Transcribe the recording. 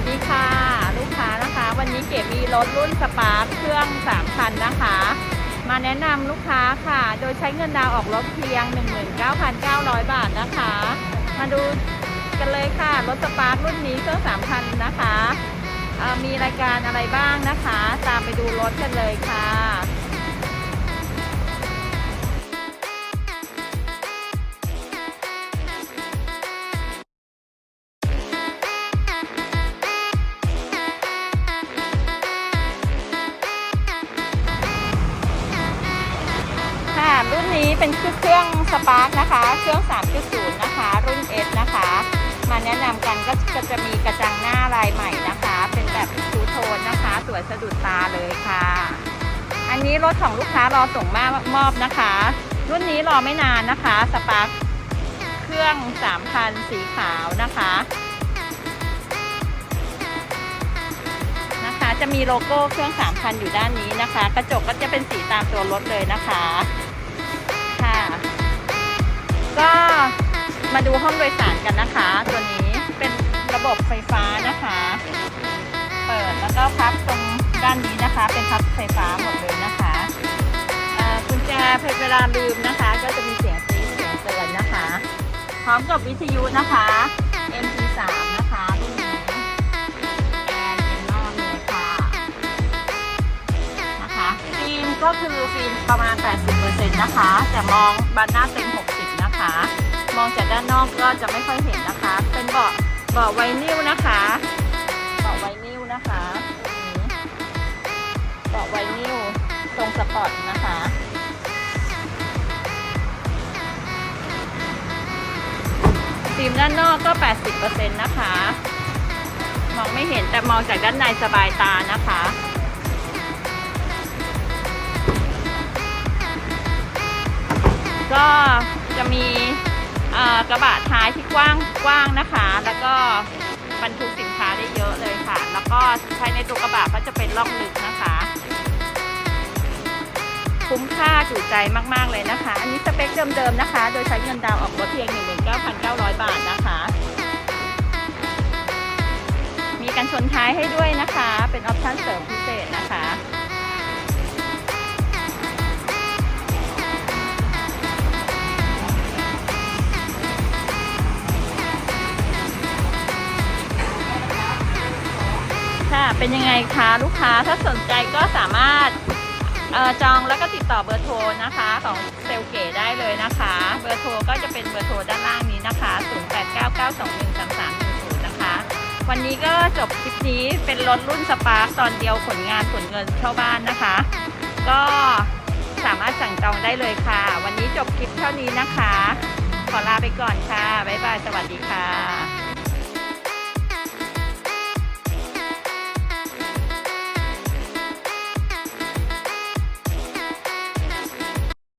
สดีค่ะ ลูกค้านะคะ วันนี้เก๋มีรถรุ่นสปาร์คเครื่อง3,000นะคะ มาแนะนำลูกค้าค่ะ โดยใช้เงินดาวออกรถเพียง 19,900 บาทนะคะ มาดูกันเลยค่ะ รถสปาร์ครุ่นนี้เครื่อง3,000นะคะ มีรายการอะไรบ้างนะคะ ตามไปดูรถกันเลยค่ะ นี้เป็นเครื่องสปาร์กนะคะ เครื่อง 3.0 นะคะ รุ่น S นะคะ มาแนะนำกันก็ก็จะมีกระจังหน้าลายใหม่นะคะ เป็นแบบทูโทนนะคะ สวยสะดุดตาเลยค่ะ อันนี้รถของลูกค้ารอส่งมามอบนะคะ รุ่นนี้รอไม่นานนะคะ สปาร์กเครื่อง 3,000 สีขาวนะคะนะคะจะมีโลโก้เครื่อง 3,000 อยู่ด้านนี้นะคะ กระจกก็จะเป็นสีตามตัวรถเลยนะคะ มาดูห้องโดยสารกันนะคะ ตัวนี้เป็นระบบไฟฟ้านะคะ เปิดแล้วก็พับตรงด้านนี้นะคะ เป็นพับไฟฟ้าหมดเลยนะคะกุญแจเพเวลาลืมนะคะ ก็จะมีเสียงซีเสียงเตือนนะคะ พร้อมกับวิทยุนะคะ MP3 นะคะรุ่นนี้แอร์เย็นนอนเลยค่ะนะคะฟิล์มก็คือฟิล์มประมาณ 80%นะคะ แต่มองบานหน้าเต็ม 60 นะคะ มองจากด้านนอกก็จะไม่ค่อยเห็นนะคะ เป็นเบาะเบาะไวนิลนะคะเบาะไวนิลนะคะเบาะไวนิลทรงสปอร์ตนะคะฟิล์มด้านนอกก็ 80%นะคะ มองไม่เห็นแต่มองจากด้านในสบายตานะคะก็จะมี กระบะท้ายที่กว้างกว้างนะคะ แล้วก็บรรทุกสินค้าได้เยอะเลยค่ะ แล้วก็ภายในตัวกระบะก็จะเป็นร่องลึกนะคะ คุ้มค่าจุใจมาก ๆ เลยนะคะ อันนี้สเปคเดิม ๆ นะคะ โดยใช้เงินดาวน์ออกรถเพียง 19,900 บาทนะคะ มีกันชนท้ายให้ด้วยนะคะ เป็นออปชั่นเสริมพิเศษนะคะ เป็นยังไงคะลูกค้าถ้าสนใจก็สามารถออจองแล้วก็ติดต่อเบอร์โทรนะคะของเซลเก๋ได้เลยนะคะ เบอร์โทรก็จะเป็นเบอร์โทรด้านล่างนี้นะคะ 0899213310นะคะ วันนี้ก็จบคลิปนี้เป็นรถรุ่นสปาร์คตอนเดียวขนงานขนเงินเข้าบ้านนะคะ ก็สามารถสั่งจองได้เลยค่ะ วันนี้จบคลิปเท่านี้นะคะ ขอลาไปก่อนค่ะ บ๊ายบาย สวัสดีค่ะ